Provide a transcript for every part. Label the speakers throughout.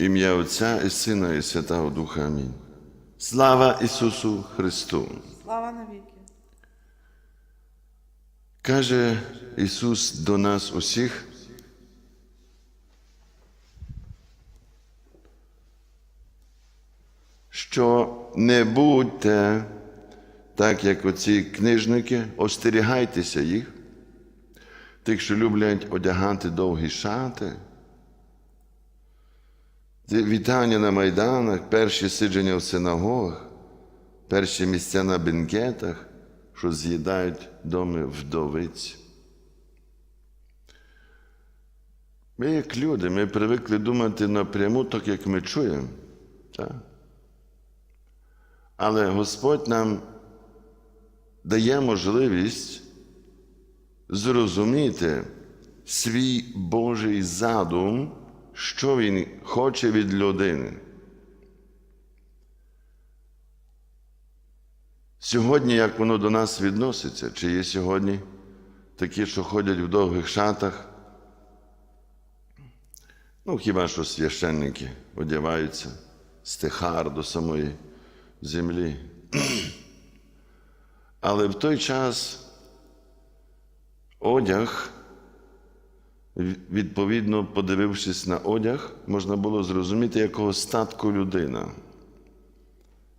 Speaker 1: Ім'я Отця і Сина, і Святого Духа. Амінь. Слава Ісусу Христу!
Speaker 2: Слава навіки.
Speaker 1: Каже Ісус до нас усіх, що не будьте так, як оці книжники, остерігайтеся їх, тих, що люблять одягати довгі шати. Вітання на майданах, перші сидження в синагогах, перші місця на бенкетах, що з'їдають доми вдовиць. Ми, як люди, ми привикли думати напряму, так як ми чуємо. Так? Але Господь нам дає можливість зрозуміти свій Божий задум, що Він хоче від людини. Сьогодні, як воно до нас відноситься, чи є сьогодні такі, що ходять в довгих шатах? Ну, хіба що священники одягаються стихар до самої землі. Але в той час одяг, відповідно, подивившись на одяг, можна було зрозуміти, якого статку людина.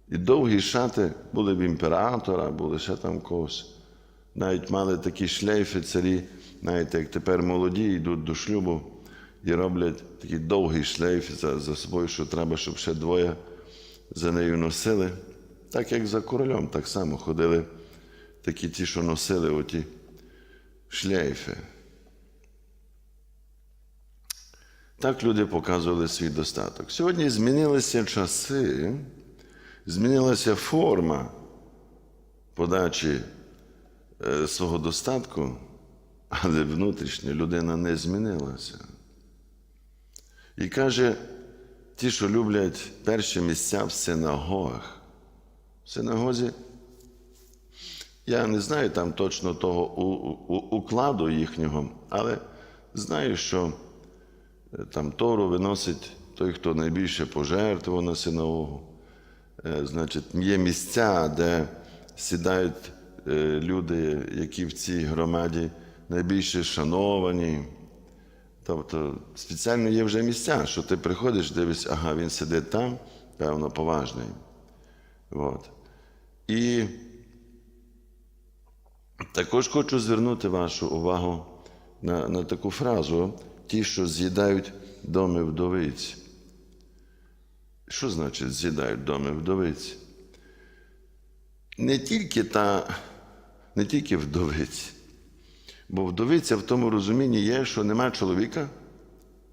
Speaker 1: І довгі шати були в імператора, були ще там когось. Навіть мали такі шлейфи царі, знаєте, як тепер молоді йдуть до шлюбу і роблять такий довгий шлейф за, за собою, що треба, щоб ще двоє за нею носили. Так як за королем, так само ходили такі ті, що носили оті шлейфи. Так люди показували свій достаток. Сьогодні змінилися часи, змінилася форма подачі е, свого достатку, але внутрішня людина не змінилася. І каже, ті, що люблять перші місця в синагогах. В синагозі, я не знаю там точно того укладу їхнього, але знаю, що там Тору виносить той, хто найбільше пожертвував на синагогу. Е, Значить, є місця, де сідають е, люди, які в цій громаді найбільше шановані. Тобто спеціально є вже місця, що ти приходиш, дивишся, ага, він сидить там, певно, поважний. От. І також хочу звернути вашу увагу на, на таку фразу: ті, що з'їдають доми вдовиць. Що значить з'їдають доми вдовиць? Не тільки та, не тільки вдовиць, бо вдовиця в тому розумінні є, що нема чоловіка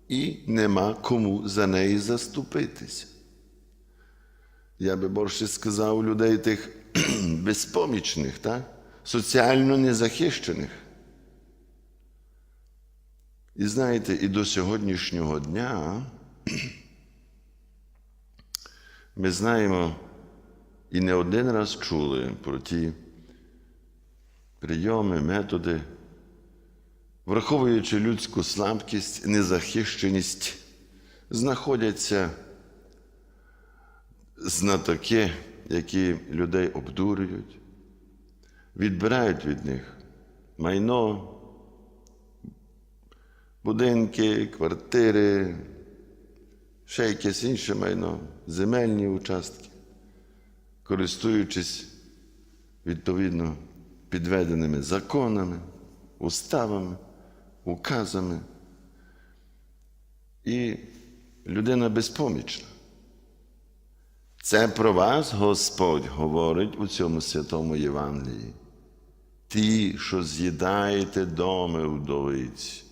Speaker 1: і нема кому за неї заступитися. Я би більше сказав людей тих безпомічних, так? соціально незахищених. І знаєте, і до сьогоднішнього дня ми знаємо і не один раз чули про ті прийоми, методи, враховуючи людську слабкість, незахищеність, знаходяться знатоки, які людей обдурюють, відбирають від них майно, будинки, квартири, ще якесь інше майно, земельні участки, користуючись відповідно підведеними законами, уставами, указами. І людина безпомічна. Це про вас Господь говорить у цьому святому Євангелії. Ті, що з'їдаєте доми вдовиць,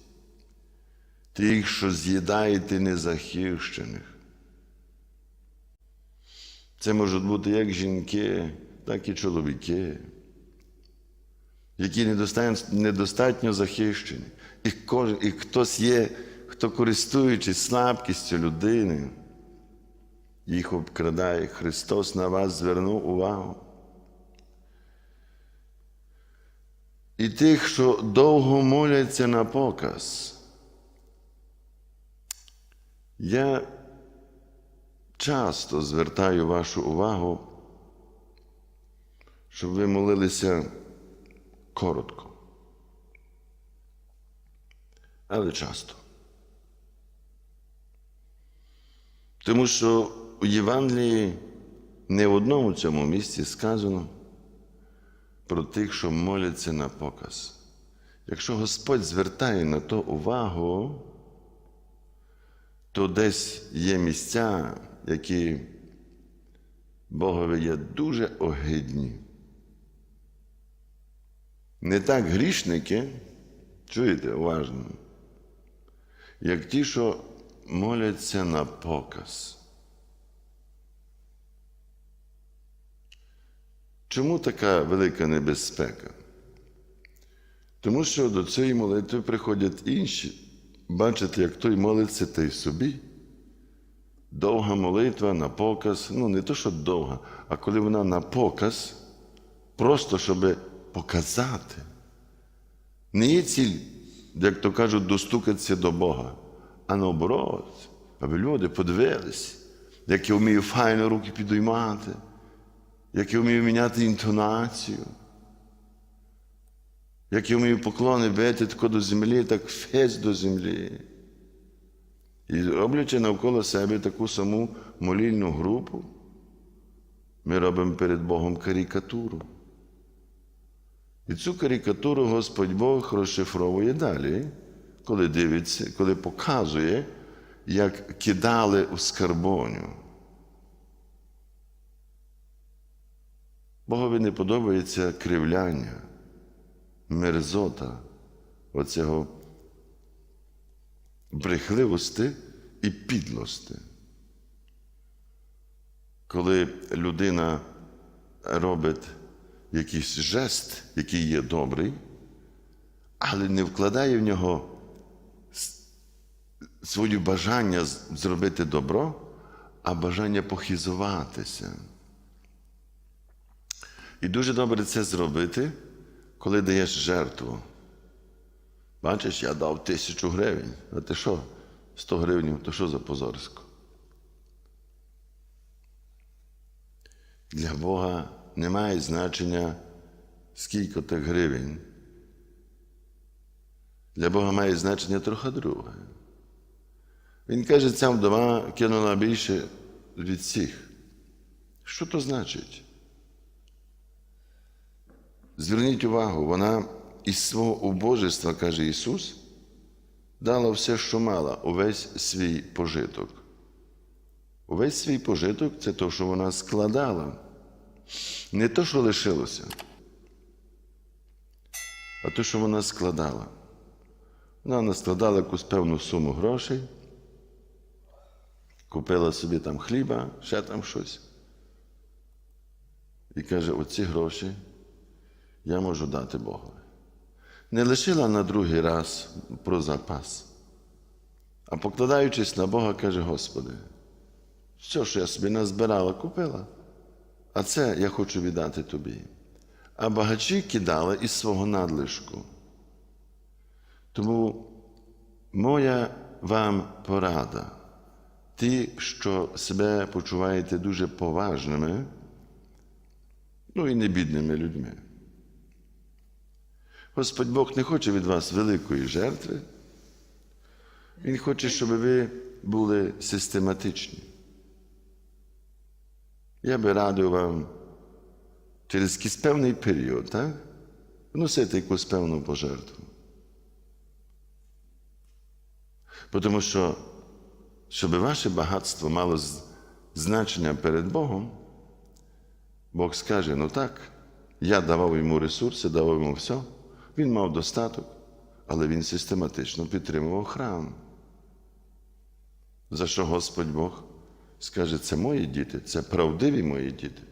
Speaker 1: тих, що з'їдаєте незахищених. Це можуть бути як жінки, так і чоловіки, які недостатньо, захищені. І, кожен, і хтось є, хто користуючись слабкістю людини, їх обкрадає. Христос на вас звернув увагу. І тих, що довго моляться на показ. Я часто звертаю вашу увагу, щоб ви молилися коротко. Але часто. Тому що у Євангелії не в одному цьому місці сказано про тих, що моляться на показ. Якщо Господь звертає на то увагу, то десь є місця, які Богові є дуже огидні. Не так грішники, чуєте уважно, як ті, що моляться на показ. Чому така велика небезпека? Тому що до цієї молитви приходять інші. Бачите, як той молиться та й собі. Довга молитва на показ, ну не то, що довга, а коли вона на показ, просто щоб показати. Не є ціль, як то кажуть, достукатися до Бога, а наоборот, аби люди подивились, як я вмію файно руки підіймати, як я вмію міняти інтонацію, як я вмію поклони бити тако до землі, так фець до землі. І роблячи навколо себе таку саму молільну групу, ми робимо перед Богом карикатуру. І цю карикатуру Господь Бог розшифровує далі, коли дивиться, коли показує, як кидали у скарбоню. Богові не подобається кривляння, мерзота оцього брехливості і підлости. Коли людина робить якийсь жест, який є добрий, але не вкладає в нього своє бажання зробити добро, а бажання похизуватися. І дуже добре це зробити, коли даєш жертву. Бачиш, я дав тисячу гривень. А ти що? 100 гривень, то що за позорсько? Для Бога немає значення, скільки тих гривень. Для Бога має значення трохи друге. Він каже, ця вдова кинула більше від всіх. Що то значить? Зверніть увагу, вона із свого убожества, каже Ісус, дала все, що мала, увесь свій пожиток. Увесь свій пожиток це те, що вона складала. Не те, що лишилося, а те, що вона складала. Вона наскладала якусь певну суму грошей, купила собі там хліба, ще там щось. І каже, оці гроші я можу дати Богові. Не лишила на другий раз про запас, а покладаючись на Бога, каже, Господи, що я собі назбирала, купила, а це я хочу віддати тобі. А багачі кидали із свого надлишку. Тому моя вам порада, ті, що себе почуваєте дуже поважними, ну і не бідними людьми. Господь Бог не хоче від вас великої жертви. Він хоче, щоб ви були систематичні. Я би радив вам через якийсь певний період, так? вносити якусь певну пожертву. Тому що, щоб ваше багатство мало значення перед Богом, Бог скаже: ну так, я давав йому ресурси, давав йому все. Він мав достаток, але він систематично підтримував храм. За що Господь Бог скаже, це мої діти, це правдиві мої діти.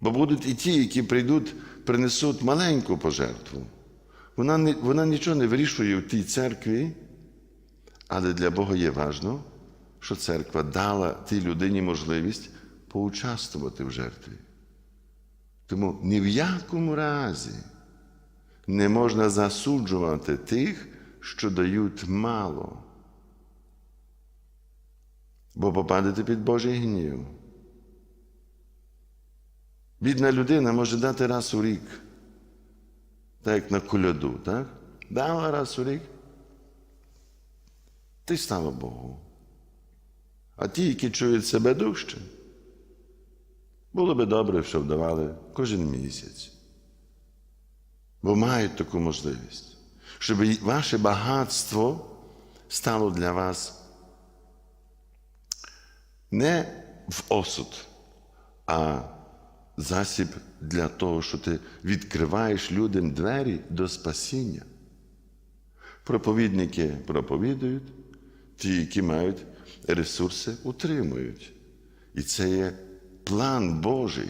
Speaker 1: Бо будуть і ті, які прийдуть, принесуть маленьку пожертву. Вона вона нічого не вирішує в тій церкві, але для Бога є важливо, що церква дала тій людині можливість поучаствувати в жертві. Тому ні в якому разі не можна засуджувати тих, що дають мало. бо попадете під Божий гнів. Бідна людина може дати раз у рік, так як на коляду, так? Дала раз у рік. Ти слава Богу. А ті, які чують себе дужче, було би добре, щоб давали кожен місяць. Бо мають таку можливість, щоб ваше багатство стало для вас не в осуд, а засіб для того, що ти відкриваєш людям двері до спасіння. Проповідники проповідують, ті, які мають ресурси, утримують. І це є план Божий,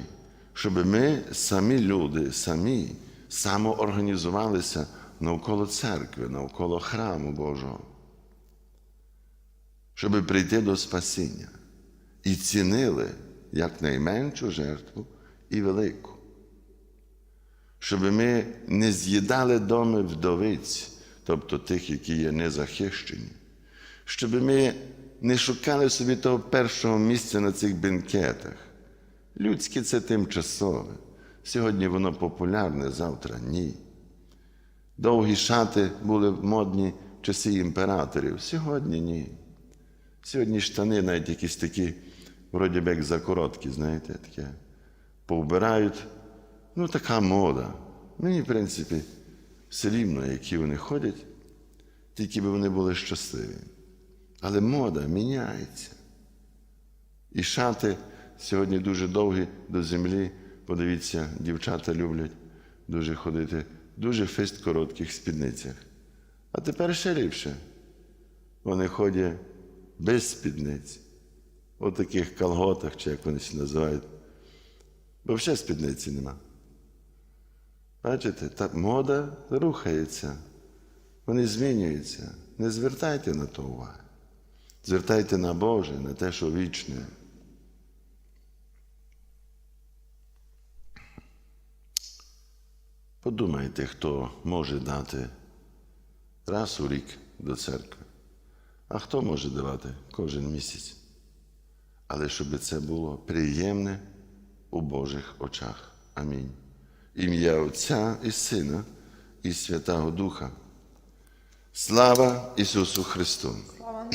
Speaker 1: щоб ми самі люди, самі самоорганізувалися навколо церкви, навколо храму Божого, щоб прийти до спасіння і цінили як найменшу жертву і велику. Щоб ми не з'їдали доми вдовиць, тобто тих, які є незахищені, щоб ми не шукали собі того першого місця на цих бенкетах. Людське це тимчасове. Сьогодні воно популярне, завтра ні. Довгі шати були модні в часи імператорів. Сьогодні ні. Сьогодні штани навіть якісь такі, вроді би як закороткі, знаєте, таке. Повбирають. Ну, така мода. Мені, в принципі, все рівно, які вони ходять, тільки би вони були щасливі. Але мода міняється. І шати сьогодні дуже довгі до землі. Подивіться, дівчата люблять дуже ходити дуже фист коротких спідницях. А тепер ще ліпше. Вони ходять без спідниць, у таких колготах, чи як вони ще називають. Бо взагалі спідниці нема. Бачите, та мода рухається, вони змінюються. Не звертайте на то уваги. Звертайте на Боже, на те, що вічне. Подумайте, хто може дати раз у рік до церкви, а хто може давати кожен місяць. Але щоб це було приємне у Божих очах. Амінь. Ім'я Отця і Сина і Святого Духа. Слава Ісусу Христу!
Speaker 2: Слава